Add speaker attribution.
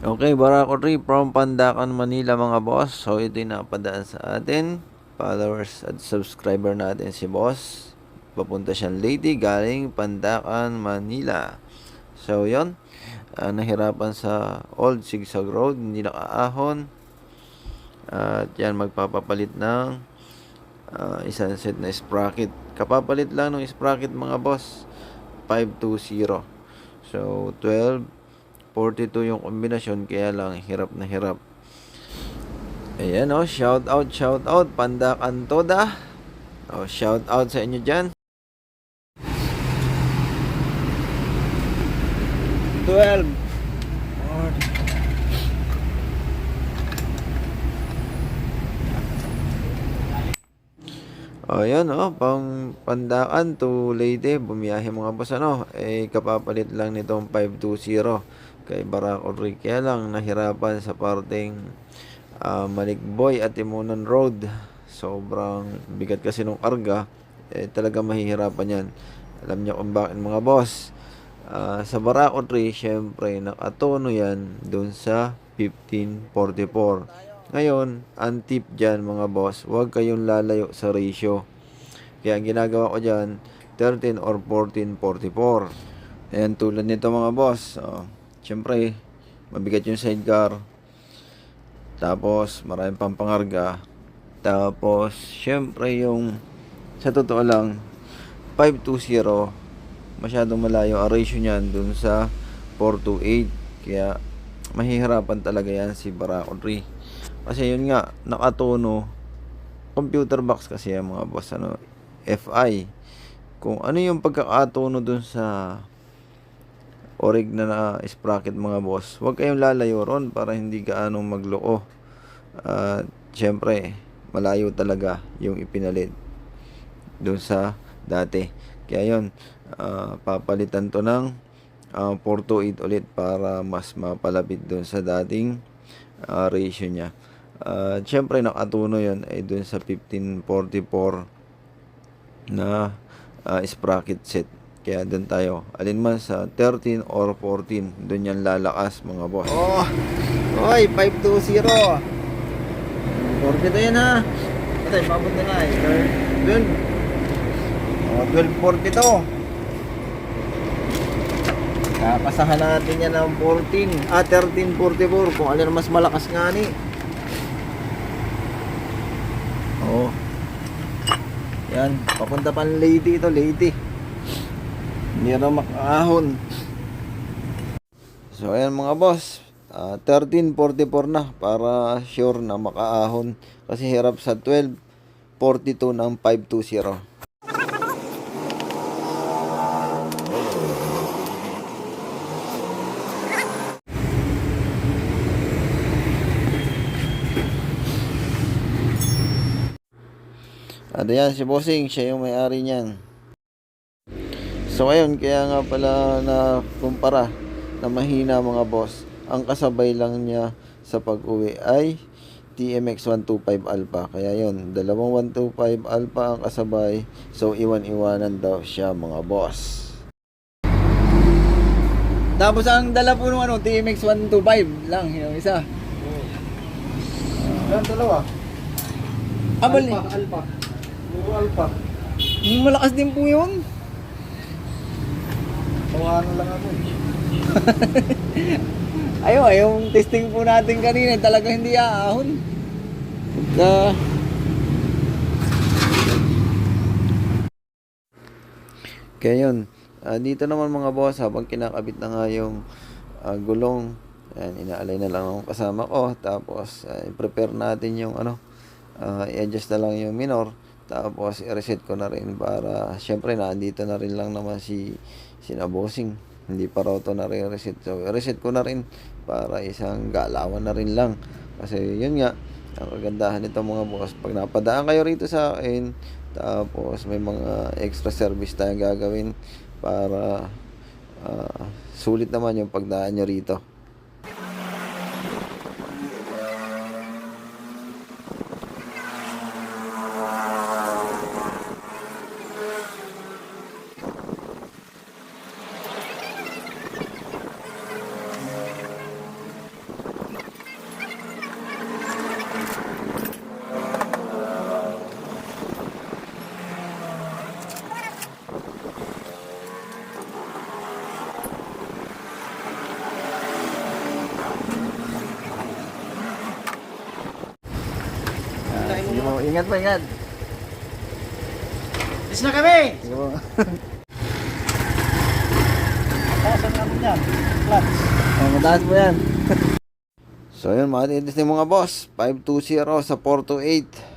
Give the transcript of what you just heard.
Speaker 1: Okay, Barako 3 from Pandacan, Manila mga boss. So ito yung napadaan sa atin. Followers at subscriber natin si boss. Papunta siyang lady galing Pandacan, Manila. So yon Ah, nahirapan sa old zigzag road, hindi nakaahon. At yan, magpapapalit ng ah, isang set na sprocket. Kapapalit lang ng sprocket mga boss. 520. So, 12, 42 yung kombinasyon, kaya lang hirap na hirap. Ayan oh, shout out, shout out, Pandakan Toda. Oh, shout out sa inyo dyan. 12. Oh, yan oh, pang pandaan to Leyte, bumiyahe mga boss ano, eh kapapalit lang nitong 520 kay Barako Rick. Kaya lang nahirapan sa parteng ah, Malikboy at Timonan Road. Sobrang bigat kasi nung karga, eh talaga mahihirapan yan. Alam niyo kung bakit mga boss. Ah, sa Barako Tree, syempre nakatono yan dun sa 1544. Ngayon, ang tip dyan mga boss, huwag kayong lalayo sa ratio. Kaya ang ginagawa ko dyan, 13 or 14, 44. Ayan, tulad nito mga boss. Oh, Siyempre, mabigat yung sidecar. Tapos, maraming pang pangarga. Tapos, syempre yung, sa totoo lang, 520, masyadong malayo ang ratio niyan dun sa 428. Kaya, mahihirapan talaga yan si Barako 3. Kasi yun nga, nakatono, computer box kasi yan mga boss, ano, FI. Kung ano yung pagkakatono dun sa orig na na sprocket mga boss, huwag kayong lalayo ron para hindi gaano magloko. At syempre, malayo talaga yung ipinalit dun sa dati. Kaya yun, ah, papalitan to ng uh, 428 ulit para mas mapalapit dun sa dating ah, ratio niya. Uh, Siyempre, nakatuno yun ay dun sa 1544 na ah, sprocket set. Kaya dun tayo. Alin man sa 13 or 14, dun yan lalakas mga boss. Oh! Oy, 520! 40 to yan ha! Ito, pabot na eh. 12. Oh, 1240 to. Kapasahan natin yan ng 14. Ah, 1344. Kung alin mas malakas nga ni. Oo. Yan. Papunta pa lady ito. Lady. Hindi na makaahon. So, ayan mga boss. Ah, 1344 na para sure na makaahon. Kasi hirap sa 1242 ng 520. Ano yan, si Bossing, siya yung may-ari niyan. So ayun, kaya nga pala na kumpara na mahina mga boss. Ang kasabay lang niya sa pag-uwi ay TMX 125 Alpha. Kaya yun, dalawang 125 Alpha ang kasabay. So iwan-iwanan daw siya mga boss. Tapos ang dala po ng ano, TMX 125 lang, yung isa.
Speaker 2: Yan, dalawa.
Speaker 1: Abali,
Speaker 2: Alpha, alpha. Alpha.
Speaker 1: malakas din po yun.
Speaker 2: Tawanan lang ako. eh.
Speaker 1: Ayun, yung testing po natin kanina, talaga hindi aahon. The... Kaya yun, ah, dito naman mga boss, habang kinakabit na nga yung ah, gulong, yan, inaalay na lang ang kasama ko. Tapos, ah, i-prepare natin yung ano, ah, i-adjust na lang yung minor. Tapos, i-reset ko na rin para, syempre, nandito na rin lang naman si, si Nabosing. Hindi pa raw to na rin reset. So, i-reset ko na rin para isang galawan na rin lang. Kasi, yun nga, ang kagandahan nito mga boss, pag napadaan kayo rito sa akin, tapos may mga extra service tayong gagawin para ah, sulit naman yung pagdaan nyo rito. Oh, ingat po, ingat.
Speaker 3: Is na kami!
Speaker 1: Sige po.
Speaker 2: Kasan namin yan? Clutch.
Speaker 1: Oh, mataas po yan. so yun mga titis ni mga boss. 520 sa 428.